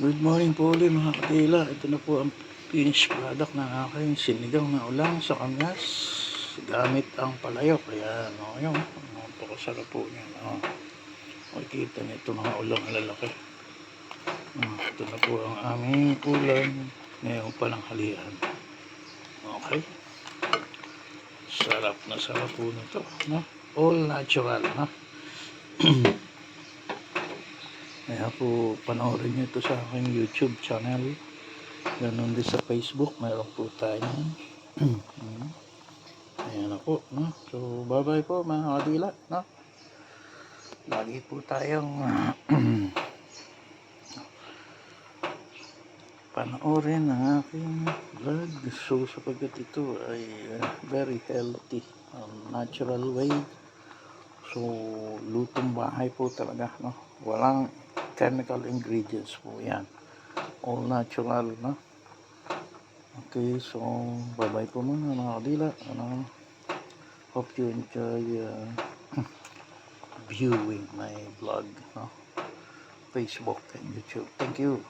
Good morning po ulit mga katila. Ito na po ang finished product ng aking sinigang na ulang sa kamyas gamit ang palayok. Ayan, o, yun. Napakasarap po niyan. O. Makikita niyo ito mga ulang lalaki. O, ito na po ang aming ulam ngayon palang halian. Okay. Sarap na sarap po nito. No? All natural. No? Po panoorin nyo ito sa aking YouTube channel. Ganon din sa Facebook. Meron po tayo yan. Ayan na po. No? So bye bye po mga kadila. No? Lagi po tayong panoorin ang aking vlog. So sapagkat ito ay uh, very healthy. um, natural way. So, lutong bahay po talaga, no? Walang chemical ingredients po yan. All natural, no? Okay, so, bye-bye po muna mga kadila. Ano? Hope you enjoy uh, viewing my vlog, no? Facebook and YouTube. Thank you.